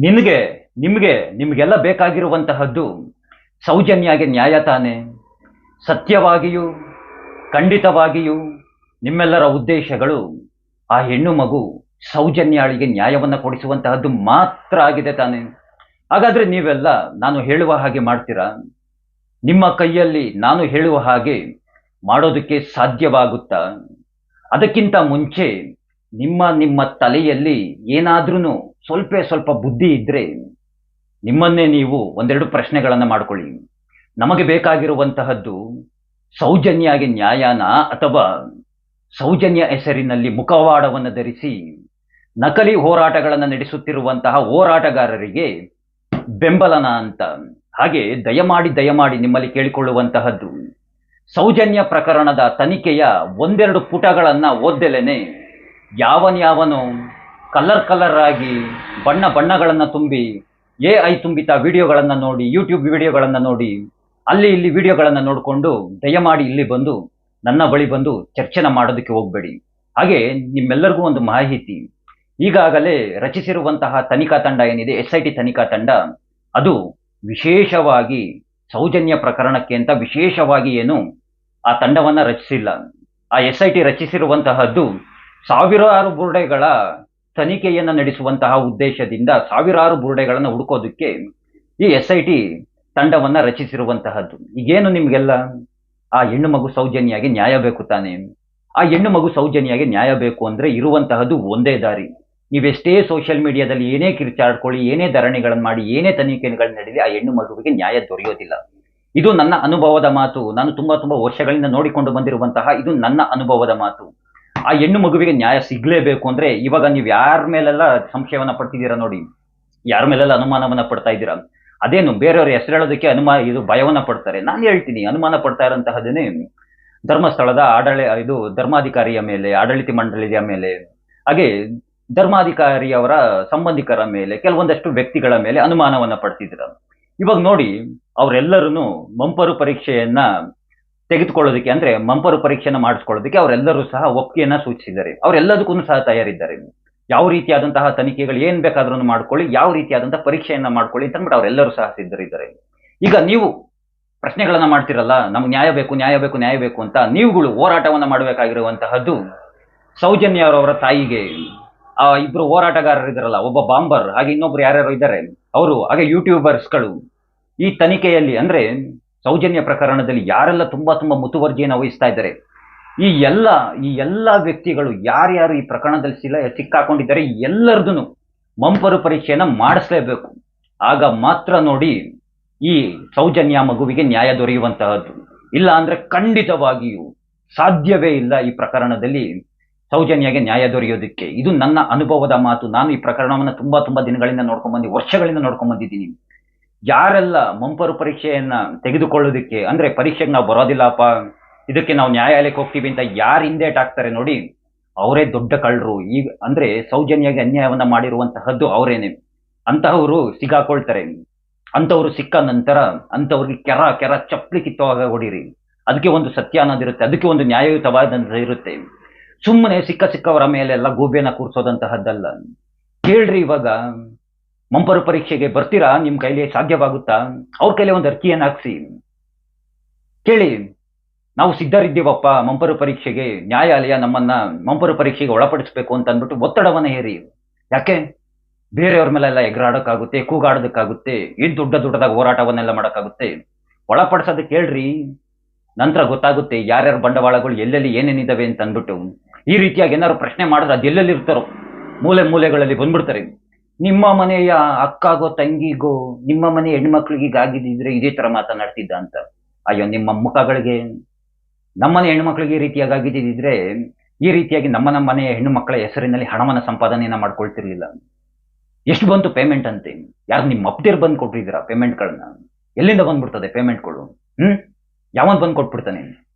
ನಿನಗೆ, ನಿಮಗೆ, ನಿಮಗೆಲ್ಲ ಬೇಕಾಗಿರುವಂತಹದ್ದು ಸೌಜನ್ಯಾಗೆ ನ್ಯಾಯ ತಾನೆ. ಸತ್ಯವಾಗಿಯೂ, ಖಂಡಿತವಾಗಿಯೂ ನಿಮ್ಮೆಲ್ಲರ ಉದ್ದೇಶಗಳು ಆ ಹೆಣ್ಣು ಮಗು ಸೌಜನ್ಯಾಳಿಗೆ ನ್ಯಾಯವನ್ನು ಕೊಡಿಸುವಂತಹದ್ದು ಮಾತ್ರ ಆಗಿದೆ ತಾನೆ. ಹಾಗಾದ್ರೆ ನೀವೆಲ್ಲ ನಾನು ಹೇಳುವ ಹಾಗೆ ಮಾಡ್ತೀರಾ? ನಿಮ್ಮ ಕೈಯಲ್ಲಿ ನಾನು ಹೇಳುವ ಹಾಗೆ ಮಾಡೋದಕ್ಕೆ ಸಾಧ್ಯವಾಗುತ್ತಾ? ಅದಕ್ಕಿಂತ ಮುಂಚೆ ನಿಮ್ಮ ನಿಮ್ಮ ತಲೆಯಲ್ಲಿ ಏನಾದ್ರೂ ಸ್ವಲ್ಪ ಸ್ವಲ್ಪ ಬುದ್ಧಿ ಇದ್ರೆ ನಿಮ್ಮನ್ನೇ ನೀವು ಒಂದೆರಡು ಪ್ರಶ್ನೆಗಳನ್ನು ಮಾಡ್ಕೊಳ್ಳಿ. ನಮಗೆ ಬೇಕಾಗಿರುವಂತಹದ್ದು ಸೌಜನ್ಯಾಗಿ ನ್ಯಾಯಾನ ಅಥವಾ ಸೌಜನ್ಯ ಹೆಸರಿನಲ್ಲಿ ಮುಖವಾಡವನ್ನು ಧರಿಸಿ ನಕಲಿ ಹೋರಾಟಗಳನ್ನು ನಡೆಸುತ್ತಿರುವಂತಹ ಹೋರಾಟಗಾರರಿಗೆ ಬೆಂಬಲನ ಅಂತ. ಹಾಗೆ ದಯಮಾಡಿ ದಯಮಾಡಿ ನಿಮ್ಮಲ್ಲಿ ಕೇಳಿಕೊಳ್ಳುವಂತಹದ್ದು ಸೌಜನ್ಯ ಪ್ರಕರಣದ ತನಿಖೆಯ ಒಂದೆರಡು ಪುಟಗಳನ್ನು ಓದ್ದಲೆನೆ ಯಾವನ್ಯಾವನು ಕಲರ್ ಕಲರ್ ಆಗಿ ಬಣ್ಣ ಬಣ್ಣಗಳನ್ನು ತುಂಬಿ ಎ ಐ ತುಂಬಿತ ವಿಡಿಯೋಗಳನ್ನು ನೋಡಿ ಯೂಟ್ಯೂಬ್ ವಿಡಿಯೋಗಳನ್ನು ನೋಡಿ, ಅಲ್ಲಿ ಇಲ್ಲಿ ವಿಡಿಯೋಗಳನ್ನು ನೋಡಿಕೊಂಡು ದಯಮಾಡಿ ಇಲ್ಲಿ ಬಂದು, ನನ್ನ ಬಳಿ ಬಂದು ಚರ್ಚೆನ ಮಾಡೋದಕ್ಕೆ ಹೋಗಬೇಡಿ. ಹಾಗೆ ನಿಮ್ಮೆಲ್ಲರಿಗೂ ಒಂದು ಮಾಹಿತಿ. ಈಗಾಗಲೇ ರಚಿಸಿರುವಂತಹ ತನಿಖಾ ತಂಡ ಏನಿದೆ, ಎಸ್ ಐ ಟಿ ತನಿಖಾ ತಂಡ, ಅದು ವಿಶೇಷವಾಗಿ ಸೌಜನ್ಯ ಪ್ರಕರಣಕ್ಕೆ ಅಂತ ವಿಶೇಷವಾಗಿ ಏನು ಆ ತಂಡವನ್ನು ರಚಿಸಿಲ್ಲ. ಆ ಎಸ್ ಐ ಟಿ ರಚಿಸಿರುವಂತಹದ್ದು ಸಾವಿರಾರು ಬುರುಡೆಗಳ ತನಿಖೆಯನ್ನು ನಡೆಸುವಂತಹ ಉದ್ದೇಶದಿಂದ ಸಾವಿರಾರು ಬುರುಡೆಗಳನ್ನು ಹುಡುಕೋದಕ್ಕೆ ಈ ಎಸ್ ಐ ಟಿ ತಂಡವನ್ನ ರಚಿಸಿರುವಂತಹದ್ದು. ಈಗೇನು ನಿಮ್ಗೆಲ್ಲ? ಆ ಹೆಣ್ಣು ಮಗು ಸೌಜನ್ಯಾಗಿ ನ್ಯಾಯ ಬೇಕು ತಾನೆ? ಆ ಹೆಣ್ಣು ಮಗು ಸೌಜನ್ಯಾಗಿ ನ್ಯಾಯ ಬೇಕು ಅಂದ್ರೆ ಇರುವಂತಹದ್ದು ಒಂದೇ ದಾರಿ. ನೀವೆಷ್ಟೇ ಸೋಷಿಯಲ್ ಮೀಡಿಯಾದಲ್ಲಿ ಏನೇ ಕಿರ್ಚಾಡ್ಕೊಳ್ಳಿ, ಏನೇ ಧರಣಿಗಳನ್ನು ಮಾಡಿ, ಏನೇ ತನಿಖೆಗಳು ನಡೆಯಲಿ ಆ ಹೆಣ್ಣು ಮಗುವಿಗೆ ನ್ಯಾಯ ದೊರೆಯೋದಿಲ್ಲ. ಇದು ನನ್ನ ಅನುಭವದ ಮಾತು. ನಾನು ತುಂಬಾ ತುಂಬಾ ವರ್ಷಗಳಿಂದ ನೋಡಿಕೊಂಡು ಬಂದಿರುವಂತಹ ಇದು ನನ್ನ ಅನುಭವದ ಮಾತು. ಆ ಹೆಣ್ಣು ಮಗುವಿಗೆ ನ್ಯಾಯ ಸಿಗ್ಲೇಬೇಕು ಅಂದ್ರೆ ಇವಾಗ ನೀವು ಯಾರ ಮೇಲೆಲ್ಲ ಸಂಶಯವನ್ನ ಪಡ್ತಿದ್ದೀರಾ ನೋಡಿ? ಯಾರ ಮೇಲೆಲ್ಲ ಅನುಮಾನವನ್ನ ಪಡ್ತಾ ಇದ್ದೀರಾ? ಅದೇನು ಬೇರೆಯವ್ರ ಹೆಸರು ಹೇಳೋದಕ್ಕೆ ಅನುಮಾನ ಇದು ಭಯವನ್ನ ಪಡ್ತಾರೆ. ನಾನು ಹೇಳ್ತೀನಿ, ಅನುಮಾನ ಪಡ್ತಾ ಇರೋಂತಹದನ್ನೇ ಧರ್ಮಸ್ಥಳದ ಆಡಳಿ, ಇದು ಧರ್ಮಾಧಿಕಾರಿಯ ಮೇಲೆ, ಆಡಳಿತ ಮಂಡಳಿಯ ಮೇಲೆ, ಹಾಗೆ ಧರ್ಮಾಧಿಕಾರಿಯವರ ಸಂಬಂಧಿಕರ ಮೇಲೆ, ಕೆಲವೊಂದಷ್ಟು ವ್ಯಕ್ತಿಗಳ ಮೇಲೆ ಅನುಮಾನವನ್ನ ಪಡ್ತಿದ್ರು ಇವಾಗ ನೋಡಿ ಅವರೆಲ್ಲರೂ ಮಂಪರು ಪರೀಕ್ಷೆಯನ್ನ ತೆಗೆದುಕೊಳ್ಳೋದಕ್ಕೆ ಅಂದ್ರೆ ಮಂಪರು ಪರೀಕ್ಷೆಯನ್ನು ಮಾಡಿಸ್ಕೊಳ್ಳೋದಕ್ಕೆ ಅವರೆಲ್ಲರೂ ಸಹ ಒಪ್ಪಿಗೆಯನ್ನ ಸೂಚಿಸಿದ್ದಾರೆ. ಅವರೆಲ್ಲದಕ್ಕೂ ಸಹ ತಯಾರಿದ್ದಾರೆ. ಯಾವ ರೀತಿಯಾದಂತಹ ತನಿಖೆಗಳು ಏನ್ ಬೇಕಾದ್ರೂ ಮಾಡ್ಕೊಳ್ಳಿ, ಯಾವ ರೀತಿಯಾದಂತಹ ಪರೀಕ್ಷೆಯನ್ನ ಮಾಡ್ಕೊಳ್ಳಿ ಅಂತ ಅಂದ್ಬಿಟ್ಟು ಅವರೆಲ್ಲರೂ ಸಹ ಸಿದ್ಧರಿದ್ದಾರೆ. ಈಗ ನೀವು ಪ್ರಶ್ನೆಗಳನ್ನ ಮಾಡ್ತಿರಲ್ಲ, ನಮ್ಗೆ ನ್ಯಾಯ ಬೇಕು ನ್ಯಾಯ ಬೇಕು ನ್ಯಾಯ ಬೇಕು ಅಂತ ನೀವುಗಳು ಹೋರಾಟವನ್ನ ಮಾಡಬೇಕಾಗಿರುವಂತಹದ್ದು ಸೌಜನ್ಯ ಅವರವರ ತಾಯಿಗೆ, ಆ ಇಬ್ರು ಹೋರಾಟಗಾರರು ಇದಾರಲ್ಲ ಒಬ್ಬ ಬಾಂಬರ್, ಹಾಗೆ ಇನ್ನೊಬ್ರು ಯಾರ್ಯಾರು ಇದ್ದಾರೆ. ಅವರು, ಹಾಗೆ ಯೂಟ್ಯೂಬರ್ಸ್ಗಳು ಈ ತನಿಖೆಯಲ್ಲಿ ಅಂದ್ರೆ ಸೌಜನ್ಯ ಪ್ರಕರಣದಲ್ಲಿ ಯಾರೆಲ್ಲ ತುಂಬಾ ತುಂಬಾ ಮುತುವರ್ಜಿಯನ್ನು ವಹಿಸ್ತಾ ಇದ್ದಾರೆ, ಈ ಎಲ್ಲ ಈ ಎಲ್ಲ ವ್ಯಕ್ತಿಗಳು ಯಾರ್ಯಾರು ಈ ಪ್ರಕರಣದಲ್ಲಿ ಸಿಲ, ಸಿಕ್ಕಾಕೊಂಡಿದ್ದಾರೆ ಎಲ್ಲರದೂ ಮಂಪರು ಪರೀಕ್ಷೆಯನ್ನು ಮಾಡಿಸ್ಲೇಬೇಕು. ಆಗ ಮಾತ್ರ ನೋಡಿ ಈ ಸೌಜನ್ಯ ಮಗುವಿಗೆ ನ್ಯಾಯ ದೊರೆಯುವಂತಹದ್ದು. ಇಲ್ಲ ಅಂದರೆ ಖಂಡಿತವಾಗಿಯೂ ಸಾಧ್ಯವೇ ಇಲ್ಲ ಈ ಪ್ರಕರಣದಲ್ಲಿ ಸೌಜನ್ಯಗೆ ನ್ಯಾಯ ದೊರೆಯೋದಕ್ಕೆ. ಇದು ನನ್ನ ಅನುಭವದ ಮಾತು. ನಾನು ಈ ಪ್ರಕರಣವನ್ನು ತುಂಬಾ ತುಂಬಾ ದಿನಗಳಿಂದ ನೋಡ್ಕೊಂಡ್ಬಂದು ವರ್ಷಗಳಿಂದ ನೋಡ್ಕೊಂಡ್ ಬಂದಿದ್ದೀನಿ ಯಾರೆಲ್ಲ ಮಂಪರು ಪರೀಕ್ಷೆಯನ್ನ ತೆಗೆದುಕೊಳ್ಳೋದಕ್ಕೆ, ಅಂದ್ರೆ ಪರೀಕ್ಷೆಗೆ ನಾವು ಬರೋದಿಲ್ಲಪ್ಪ, ಇದಕ್ಕೆ ನಾವು ನ್ಯಾಯಾಲಯಕ್ಕೆ ಹೋಗ್ತೀವಿ ಅಂತ ಯಾರು ಹಿಂದೇಟ್ ಹಾಕ್ತಾರೆ ನೋಡಿ, ಅವರೇ ದೊಡ್ಡ ಕಳ್ಳರು. ಈಗ ಅಂದ್ರೆ ಸೌಜನ್ಯಗೆ ಅನ್ಯಾಯವನ್ನ ಮಾಡಿರುವಂತಹದ್ದು ಅವರೇನೆ. ಅಂತಹವರು ಸಿಗಾಕೊಳ್ತಾರೆ. ಅಂತವ್ರು ಸಿಕ್ಕ ನಂತರ ಅಂತವ್ರಿಗೆ ಕೆರ ಕೆರ ಚಪ್ಪಲಿ ಕಿತ್ತುವಾಗ ಹೊಡೀರಿ. ಅದಕ್ಕೆ ಒಂದು ಸತ್ಯ ಅನ್ನೋದಿರುತ್ತೆ ಅದಕ್ಕೆ ಒಂದು ನ್ಯಾಯಯುತವಾದಂತ ಇರುತ್ತೆ. ಸುಮ್ಮನೆ ಸಿಕ್ಕ ಸಿಕ್ಕವರ ಮೇಲೆಲ್ಲ ಗೂಬೆನ ಕೂರಿಸೋದಂತಹದ್ದಲ್ಲ. ಕೇಳ್ರಿ ಇವಾಗ ಮಂಪರು ಪರೀಕ್ಷೆಗೆ ಬರ್ತೀರಾ? ನಿಮ್ ಕೈಲಿ ಸಾಧ್ಯವಾಗುತ್ತಾ? ಅವ್ರ ಕೈಲಿ ಒಂದು ಅರ್ಜಿಯನ್ನು ಹಾಕ್ಸಿ. ಕೇಳಿ, ನಾವು ಸಿದ್ಧರಿದ್ದೀವಪ್ಪ, ಮಂಪರು ಪರೀಕ್ಷೆಗೆ. ನ್ಯಾಯಾಲಯ ನಮ್ಮನ್ನ ಮಂಪರು ಪರೀಕ್ಷೆಗೆ ಒಳಪಡಿಸಬೇಕು ಅಂತ ಅಂದ್ಬಿಟ್ಟು ಒತ್ತಡವನ್ನ ಹೇರಿ. ಯಾಕೆ? ಬೇರೆಯವ್ರ ಮೇಲೆಲ್ಲ ಎಗರಾಡಕ್ಕಾಗುತ್ತೆ, ಕೂಗಾಡೋದಕ್ಕಾಗುತ್ತೆ, ಏನ್ ದೊಡ್ಡ ದೊಡ್ಡದಾಗ ಹೋರಾಟವನ್ನೆಲ್ಲ ಮಾಡೋಕ್ಕಾಗುತ್ತೆ? ಒಳಪಡಿಸೋದಕ್ಕೆ ಹೇಳ್ರಿ. ನಂತರ ಗೊತ್ತಾಗುತ್ತೆ ಯಾರ್ಯಾರ ಬಂಡವಾಳಗಳು ಎಲ್ಲೆಲ್ಲಿ ಏನೇನಿದ್ದಾವೆ ಅಂತ ಅಂದ್ಬಿಟ್ಟು. ಈ ರೀತಿಯಾಗಿ ಏನಾದ್ರು ಪ್ರಶ್ನೆ ಮಾಡಿದ್ರೆ ಅದು ಎಲ್ಲೆಲ್ಲಿ ಇರ್ತಾರೋ ಮೂಲೆ ಮೂಲೆಗಳಲ್ಲಿ ಬಂದ್ಬಿಡ್ತಾರೆ. ನಿಮ್ಮ ಮನೆಯ ಅಕ್ಕಾಗೋ ತಂಗಿಗೋ, ನಿಮ್ಮ ಮನೆ ಹೆಣ್ಮಕ್ಳಿಗೆ ಆಗಿದ್ದಿದ್ರೆ ಇದೇ ತರ ಮಾತನಾಡ್ತಿದ್ದ ಅಂತ. ಅಯ್ಯೋ, ನಿಮ್ಮ ಮುಖಗಳಿಗೆ ನಮ್ಮನೆ ಹೆಣ್ಮಕ್ಳಿಗೆ ಈ ರೀತಿಯಾಗಿ ಆಗಿದ್ದಿದ್ರೆ ಈ ರೀತಿಯಾಗಿ ನಮ್ಮ ನಮ್ಮ ಮನೆಯ ಹೆಣ್ಣು ಹೆಸರಿನಲ್ಲಿ ಹಣವನ್ನ ಸಂಪಾದನೆಯನ್ನ ಮಾಡ್ಕೊಳ್ತಿರ್ಲಿಲ್ಲ. ಎಷ್ಟು ಬಂತು ಪೇಮೆಂಟ್ ಅಂತೆ? ಯಾರು ನಿಮ್ಮ ಅಪ್ತಿರ್ ಬಂದು ಕೊಟ್ಟಿದ್ದೀರಾ ಪೇಮೆಂಟ್ಗಳನ್ನ ಎಲ್ಲಿಂದ ಬಂದ್ಬಿಡ್ತದೆ ಪೇಮೆಂಟ್ಗಳು ಹ್ಮ್? ಯಾವನ್ ಬಂದು ಕೊಟ್ಬಿಡ್ತಾನೆ?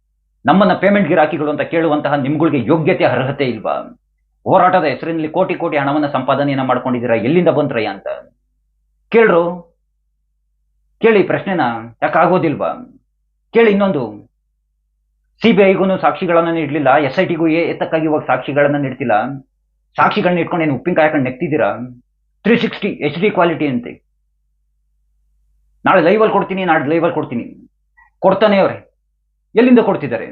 ನಮ್ಮನ್ನ ಪೇಮೆಂಟ್ ಗಿರಾಕಿಗಳು ಅಂತ ಕೇಳುವಂತಹ ನಿಮ್ಗಳಿಗೆ ಯೋಗ್ಯತೆ, ಅರ್ಹತೆ ಇಲ್ವಾ? ಹೋರಾಟದ ಹೆಸರಿನಲ್ಲಿ ಕೋಟಿ ಕೋಟಿ ಹಣವನ್ನ ಸಂಪಾದನೆಯನ್ನ ಮಾಡ್ಕೊಂಡಿದ್ದೀರಾ? ಎಲ್ಲಿಂದ ಬಂದ್ರಯ್ಯ ಅಂತ. ಕೇಳ್ರು. ಕೇಳಿ ಪ್ರಶ್ನೆನ. ಯಾಕಾಗೋದಿಲ್ವಾ ಕೇಳಿ ಇನ್ನೊಂದು. ಸಿ ಬಿ ಐಗೂ ಸಾಕ್ಷಿಗಳನ್ನ ನೀಡಲಿಲ್ಲ. ಎಸ್ ಐ ಟಿಗೂ ಎತ್ತಕ್ಕಾಗಿ ಇವಾಗ ಸಾಕ್ಷಿಗಳನ್ನ ನೀಡ್ತಿಲ್ಲ. ಸಾಕ್ಷಿಗಳನ್ನ ಇಟ್ಕೊಂಡು ಏನು ಉಪ್ಪಿನಕಾಯಿ ಹಾಕೊಂಡು ನೆಕ್ತಿದ್ದೀರಾ three sixty H D quality ಅಂತೆ. ನಾಳೆ ಲೈವಲ್ಲಿ ಕೊಡ್ತೀನಿ, ನಾಳೆ ಲೈವಲ್ಲಿ ಕೊಡ್ತೀನಿ. ಕೊಡ್ತಾನೆ ಅವ್ರೆ. ಎಲ್ಲಿಂದ ಕೊಡ್ತಿದ್ದಾರೆ?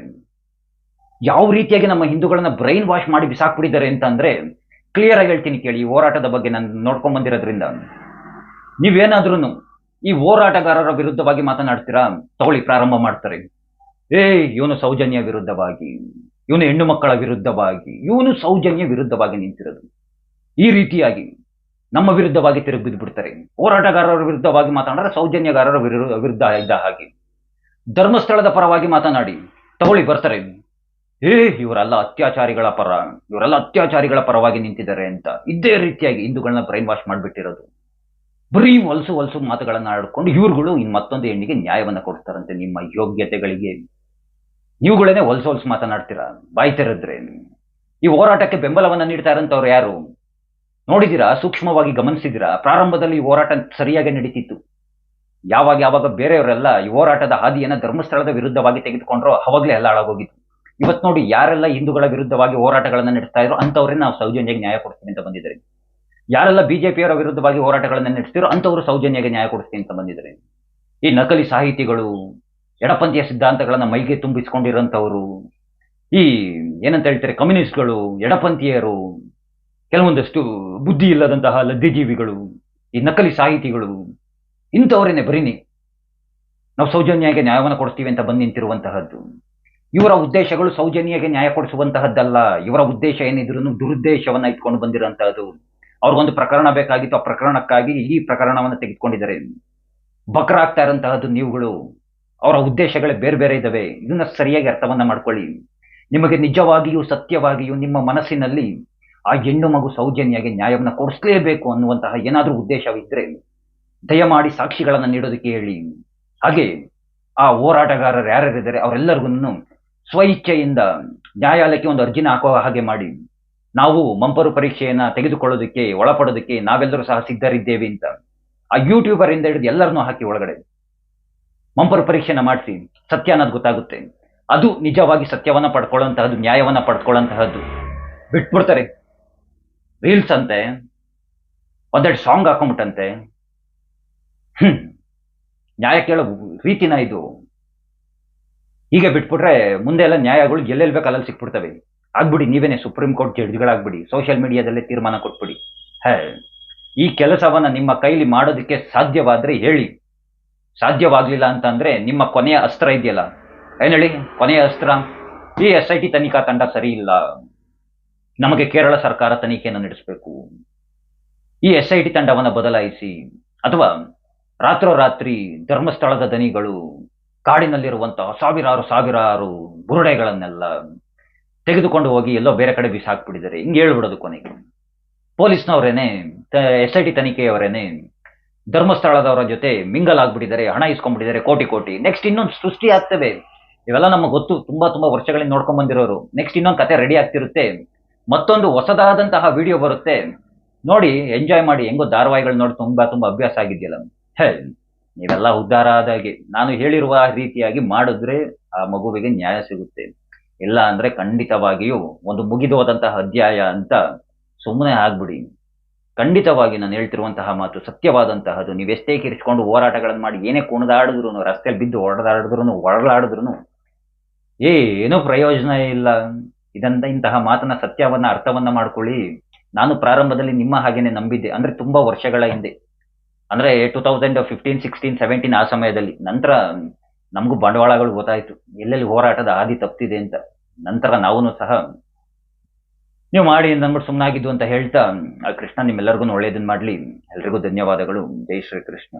ಯಾವ ರೀತಿಯಾಗಿ ನಮ್ಮ ಹಿಂದೂಗಳನ್ನ ಬ್ರೈನ್ ವಾಶ್ ಮಾಡಿ ಬಿಸಾಕ್ಬಿಟ್ಟಿದ್ದಾರೆ ಅಂತ ಅಂದ್ರೆ ಕ್ಲಿಯರ್ ಆಗಿ ಹೇಳ್ತೀನಿ ಕೇಳಿ ಈ ಹೋರಾಟದ ಬಗ್ಗೆ ನಾನು ನೋಡ್ಕೊಂಡ್ ಬಂದಿರೋದ್ರಿಂದ. ನೀವೇನಾದ್ರೂ ಈ ಹೋರಾಟಗಾರರ ವಿರುದ್ಧವಾಗಿ ಮಾತನಾಡ್ತೀರಾ? ತಗೊಳ್ಳಿ, ಪ್ರಾರಂಭ ಮಾಡ್ತಾರೆ. ಏ ಇವನು ಸೌಜನ್ಯ ವಿರುದ್ಧವಾಗಿ, ಇವನು ಹೆಣ್ಣು ಮಕ್ಕಳ ವಿರುದ್ಧವಾಗಿ, ಇವನು ಸೌಜನ್ಯ ವಿರುದ್ಧವಾಗಿ ನಿಂತಿರೋದು. ಈ ರೀತಿಯಾಗಿ ನಮ್ಮ ವಿರುದ್ಧವಾಗಿ ತಿರುಗಿ ಬಿದ್ದುಬಿಡ್ತಾರೆ ಹೋರಾಟಗಾರರ ವಿರುದ್ಧವಾಗಿ ಮಾತನಾಡಿದ್ರೆ ಸೌಜನ್ಯಗಾರರ ವಿರು- ವಿರುದ್ಧ ಇದ್ದ ಹಾಗೆ. ಧರ್ಮಸ್ಥಳದ ಪರವಾಗಿ ಮಾತನಾಡಿ, ತಗೊಳ್ಳಿ, ಬರ್ತಾರೆ. ಏ ಇವರೆಲ್ಲ ಅತ್ಯಾಚಾರಿಗಳ ಪರ, ಇವರೆಲ್ಲ ಅತ್ಯಾಚಾರಿಗಳ ಪರವಾಗಿ ನಿಂತಿದ್ದಾರೆ ಅಂತ ಇದೇ ರೀತಿಯಾಗಿ ಹಿಂದೂಗಳನ್ನ ಬ್ರೈನ್ ವಾಶ್ ಮಾಡಿಬಿಟ್ಟಿರೋದು. ಬರೀ ಹೊಲಸು ಹೊಲಸು ಮಾತುಗಳನ್ನ ಆಡ್ಕೊಂಡು ಇವ್ರುಗಳು ಇನ್ ಮತ್ತೊಂದು ಹೆಣ್ಣಿಗೆ ನ್ಯಾಯವನ್ನ ಕೊಡ್ತಾರಂತೆ ನಿಮ್ಮ ಯೋಗ್ಯತೆಗಳಿಗೆ. ನೀವುಗಳೇನೆ ಹೊಲಸು ಹೊಲಸು ಮಾತನಾಡ್ತೀರಾ? ಬಾಯ್ತಿರದ್ರೆ. ಈ ಹೋರಾಟಕ್ಕೆ ಬೆಂಬಲವನ್ನ ನೀಡ್ತಾ ಯಾರು? ನೋಡಿದಿರಾ ಸೂಕ್ಷ್ಮವಾಗಿ ಗಮನಿಸಿದಿರಾ ಪ್ರಾರಂಭದಲ್ಲಿ ಈ ಹೋರಾಟ ಸರಿಯಾಗಿ ನಡೀತಿತ್ತು. ಯಾವಾಗ ಯಾವಾಗ ಬೇರೆಯವರೆಲ್ಲ ಈ ಹೋರಾಟದ ಹಾದಿಯನ್ನ ಧರ್ಮಸ್ಥಳದ ವಿರುದ್ಧವಾಗಿ ತೆಗೆದುಕೊಂಡ್ರೋ ಅವಾಗಲೇ ಎಲ್ಲ ಹಾಳಾಗೋಗಿತ್ತು. ಇವತ್ತು ನೋಡಿ ಯಾರೆಲ್ಲ ಹಿಂದೂಗಳ ವಿರುದ್ಧವಾಗಿ ಹೋರಾಟಗಳನ್ನ ನಡೆಸ್ತಾ ಇದ್ರು ಅಂಥವ್ರೇ ನಾವು ಸೌಜನ್ಯಗೆ ನ್ಯಾಯ ಕೊಡ್ತೀವಿ ಅಂತ ಬಂದಿದ್ದಾರೆ ಯಾರೆಲ್ಲ ಬಿಜೆಪಿಯವರ ವಿರುದ್ಧವಾಗಿ ಹೋರಾಟಗಳನ್ನ ನಡೆಸ್ತಿರೋ ಅಂತವ್ರು ಸೌಜನ್ಯಗೆ ನ್ಯಾಯ ಕೊಡಿಸ್ತೀನಿ ಅಂತ ಬಂದಿದ್ದಾರೆ ಈ ನಕಲಿ ಸಾಹಿತಿಗಳು, ಎಡಪಂಥೀಯ ಸಿದ್ಧಾಂತಗಳನ್ನ ಮೈಗೆ ತುಂಬಿಸ್ಕೊಂಡಿರೋಂಥವ್ರು, ಈ ಏನಂತ ಹೇಳ್ತಾರೆ ಕಮ್ಯುನಿಸ್ಟ್ಗಳು, ಎಡಪಂಥೀಯರು, ಕೆಲವೊಂದಷ್ಟು ಬುದ್ಧಿ ಇಲ್ಲದಂತಹ ಲದ್ದಿಜೀವಿಗಳು, ಈ ನಕಲಿ ಸಾಹಿತಿಗಳು, ಇಂಥವರೇನೆ ಬರೀನಿ. ನಾವು ಸೌಜನ್ಯಕ್ಕೆ ನ್ಯಾಯವನ್ನು ಕೊಡ್ತೀವಿ ಅಂತ ಬಂದು ನಿಂತಿರುವಂತಹದ್ದು. ಇವರ ಉದ್ದೇಶಗಳು ಸೌಜನ್ಯಗೆ ನ್ಯಾಯ ಕೊಡಿಸುವಂತಹದ್ದಲ್ಲ. ಇವರ ಉದ್ದೇಶ ಏನಿದ್ರು ದುರುದ್ದೇಶವನ್ನ ಇಟ್ಕೊಂಡು ಬಂದಿರುವಂತಹದ್ದು ಅವ್ರಿಗೊಂದು ಪ್ರಕರಣ ಬೇಕಾಗಿತ್ತು, ಆ ಪ್ರಕರಣಕ್ಕಾಗಿ ಈ ಪ್ರಕರಣವನ್ನು ತೆಗೆದುಕೊಂಡಿದ್ದಾರೆ. ಬಕ್ರಾಗ್ತಾ ಇರುವಂತಹದ್ದು ನೀವುಗಳು. ಅವರ ಉದ್ದೇಶಗಳೇ ಬೇರೆ ಬೇರೆ ಇದ್ದಾವೆ. ಇದನ್ನ ಸರಿಯಾಗಿ ಅರ್ಥವನ್ನ ಮಾಡ್ಕೊಳ್ಳಿ. ನಿಮಗೆ ನಿಜವಾಗಿಯೂ, ಸತ್ಯವಾಗಿಯೂ ನಿಮ್ಮ ಮನಸ್ಸಿನಲ್ಲಿ ಆ ಹೆಣ್ಣು ಮಗು ಸೌಜನ್ಯಗೆ ನ್ಯಾಯವನ್ನ ಕೊಡಿಸ್ಲೇಬೇಕು ಅನ್ನುವಂತಹ ಏನಾದರೂ ಉದ್ದೇಶವಿದ್ರೆ ದಯಮಾಡಿ ಸಾಕ್ಷಿಗಳನ್ನು ನೀಡೋದಕ್ಕೆ ಹೇಳಿ. ಹಾಗೆ ಆ ಹೋರಾಟಗಾರರು ಯಾರ್ಯಾರಿದ್ದಾರೆ ಅವರೆಲ್ಲರಿಗೂ ಸ್ವಇಚ್ಛೆಯಿಂದ ನ್ಯಾಯಾಲಯಕ್ಕೆ ಒಂದು ಅರ್ಜಿನ ಹಾಕುವ ಹಾಗೆ ಮಾಡಿ. ನಾವು ಮಂಪರು ಪರೀಕ್ಷೆಯನ್ನ ತೆಗೆದುಕೊಳ್ಳೋದಕ್ಕೆ, ಒಳಪಡೋದಕ್ಕೆ ನಾವೆಲ್ಲರೂ ಸಹ ಸಿದ್ಧರಿದ್ದೇವೆ ಅಂತ ಆ ಯೂಟ್ಯೂಬರ್ ಇಂದ ಹಿಡಿದು ಎಲ್ಲರನ್ನೂ ಹಾಕಿ ಒಳಗಡೆ. ಮಂಪರು ಪರೀಕ್ಷೆನ ಮಾಡಿಸಿ, ಸತ್ಯ ಅನ್ನೋದು ಗೊತ್ತಾಗುತ್ತೆ. ಅದು ನಿಜವಾಗಿ ಸತ್ಯವನ್ನ ಪಡ್ಕೊಳ್ಳೋಂತಹದ್ದು ನ್ಯಾಯವನ್ನ ಪಡ್ಕೊಳ್ಳೋಂತಹದ್ದು ಬಿಟ್ಬಿಡ್ತಾರೆ. ರೀಲ್ಸ್ ಅಂತೆ, ಒಂದೆರಡು ಸಾಂಗ್ ಹಾಕೊಂಡ್ಬಿಟ್ಟಂತೆ. ಹ್ಮ್. ನ್ಯಾಯ ಕೇಳೋ ರೀತಿನ ಇದು. ಹೀಗೆ ಬಿಟ್ಬಿಟ್ರೆ ಮುಂದೆ ಎಲ್ಲ ನ್ಯಾಯಗಳು ಎಲ್ಲೆಲ್ಲಿ ಬೇಕು ಅಲ್ಲಲ್ಲಿ ಸಿಕ್ಬಿಡ್ತವೆ. ಆಗ್ಬಿಡಿ, ನೀವೇನೆ ಸುಪ್ರೀಂ ಕೋರ್ಟ್ ಜಡ್ಜ್ಗಳಾಗ್ಬಿಡಿ ಸೋಷಿಯಲ್ ಮೀಡಿಯಾದಲ್ಲೇ ತೀರ್ಮಾನ ಕೊಟ್ಬಿಡಿ. ಹೇ, ಈ ಕೆಲಸವನ್ನ ನಿಮ್ಮ ಕೈಲಿ ಮಾಡೋದಕ್ಕೆ ಸಾಧ್ಯವಾದ್ರೆ ಹೇಳಿ. ಸಾಧ್ಯವಾಗಲಿಲ್ಲ ಅಂತಂದ್ರೆ ನಿಮ್ಮ ಕೊನೆಯ ಅಸ್ತ್ರ ಇದೆಯಲ್ಲ? ಏನ್ ಹೇಳಿ? ಕೊನೆಯ ಅಸ್ತ್ರ? ಈ ಎಸ್ ಐ ಟಿ ತನಿಖಾ ತಂಡ ಸರಿ ಇಲ್ಲ. ನಮಗೆ ಕೇರಳ ಸರ್ಕಾರ ತನಿಖೆಯನ್ನು ನಡೆಸಬೇಕು. ಈ ಎಸ್ ಐ ಟಿ ತಂಡವನ್ನು ಬದಲಾಯಿಸಿ, ಅಥವಾ ರಾತ್ರೋರಾತ್ರಿ ಧರ್ಮಸ್ಥಳದ ದನಿಗಳು ಕಾಡಿನಲ್ಲಿರುವಂತಹ ಸಾವಿರಾರು ಸಾವಿರಾರು ಬುರುಡೆಗಳನ್ನೆಲ್ಲ ತೆಗೆದುಕೊಂಡು ಹೋಗಿ ಎಲ್ಲೋ ಬೇರೆ ಕಡೆ ಬಿಸಾಕ್ಬಿಟ್ಟಿದ್ದಾರೆ. ಹಿಂಗೆ ಹೇಳ್ಬಿಡೋದು ಕೊನೆಗೆ. ಪೊಲೀಸ್ನವರೇನೆ ಎಸ್ ಐ ಟಿ ತನಿಖೆಯವರೇನೆ ಧರ್ಮಸ್ಥಳದವರ ಜೊತೆ ಮಿಂಗಲ್ ಆಗ್ಬಿಟ್ಟಿದ್ದಾರೆ ಹಣ ಇಸ್ಕೊಂಡ್ಬಿಟ್ಟಿದ್ದಾರೆ, ಕೋಟಿ ಕೋಟಿ. ನೆಕ್ಸ್ಟ್ ಇನ್ನೊಂದು ಸೃಷ್ಟಿ ಆಗ್ತವೆ. ಇವೆಲ್ಲ ನಮಗೆ ಗೊತ್ತು, ತುಂಬಾ ತುಂಬಾ ವರ್ಷಗಳಿಂದ ನೋಡ್ಕೊಂಡ್ ಬಂದಿರೋರು. ನೆಕ್ಸ್ಟ್ ಇನ್ನೊಂದು ಕತೆ ರೆಡಿ ಆಗ್ತಿರುತ್ತೆ. ಮತ್ತೊಂದು ಹೊಸದಾದಂತಹ ವಿಡಿಯೋ ಬರುತ್ತೆ. ನೋಡಿ ಎಂಜಾಯ್ ಮಾಡಿ, ಹೆಂಗೋ ಧಾರಾವಾಹಿಗಳು ನೋಡಿ, ತುಂಬಾ ತುಂಬಾ ಅಭ್ಯಾಸ ಆಗಿದೆಯಲ್ಲ. ನೀವೆಲ್ಲ ಉದ್ಧಾರ ಆದಾಗೆ ನಾನು ಹೇಳಿರುವ ರೀತಿಯಾಗಿ ಮಾಡಿದ್ರೆ ಆ ಮಗುವಿಗೆ ನ್ಯಾಯ ಸಿಗುತ್ತೆ. ಇಲ್ಲ ಅಂದ್ರೆ ಖಂಡಿತವಾಗಿಯೂ ಒಂದು ಮುಗಿದೋದಂತಹ ಅಧ್ಯಾಯ ಅಂತ ಸುಮ್ಮನೆ ಆಗ್ಬಿಡಿ. ಖಂಡಿತವಾಗಿ ನಾನು ಹೇಳ್ತಿರುವಂತಹ ಮಾತು ಸತ್ಯವಾದಂತಹದ್ದು ನೀವೆಷ್ಟೇ ಕಿರಿಸ್ಕೊಂಡು ಹೋರಾಟಗಳನ್ನು ಮಾಡಿ ಏನೇ ಕುಣಿದಾಡಿದ್ರು ರಸ್ತೆಯಲ್ಲಿ ಬಿದ್ದು ಹೊಡೆದಾಡಿದ್ರು ಒಳಲಾಡಿದ್ರು ಏನೂ ಪ್ರಯೋಜನ ಇಲ್ಲ. ಇದಂತ ಇಂತಹ ಮಾತನ್ನ ಸತ್ಯವನ್ನ ಅರ್ಥವನ್ನ ಮಾಡ್ಕೊಳ್ಳಿ. ನಾನು ಪ್ರಾರಂಭದಲ್ಲಿ ನಿಮ್ಮ ಹಾಗೇನೆ ನಂಬಿದ್ದೆ. ಅಂದ್ರೆ ತುಂಬಾ ವರ್ಷಗಳ ಹಿಂದೆ. ಅಂದ್ರೆ two thousand fifteen sixteen seventeen ಆ ಸಮಯದಲ್ಲಿ. ನಂತರ ನಮಗೂ ಬಂಡವಾಳಗಳು ಗೊತ್ತಾಯ್ತು. ಎಲ್ಲೆಲ್ಲಿ ಹೋರಾಟದ ಹಾದಿ ತಪ್ಪಿದೆ ಅಂತ. ನಂತರ ನಾವು ಸಹ ನೀವು ಮಾಡಿ ಅಂದ್ಬಿಟ್ಟು ಸುಮ್ಮನಾಗಿದ್ದು ಅಂತ ಹೇಳ್ತಾ ಕೃಷ್ಣ ನಿಮ್ಮೆಲ್ಲರಿಗೂ ಒಳ್ಳೇದನ್ನ ಮಾಡ್ಲಿ. ಎಲ್ರಿಗೂ ಧನ್ಯವಾದಗಳು. ಜೈ ಶ್ರೀ ಕೃಷ್ಣ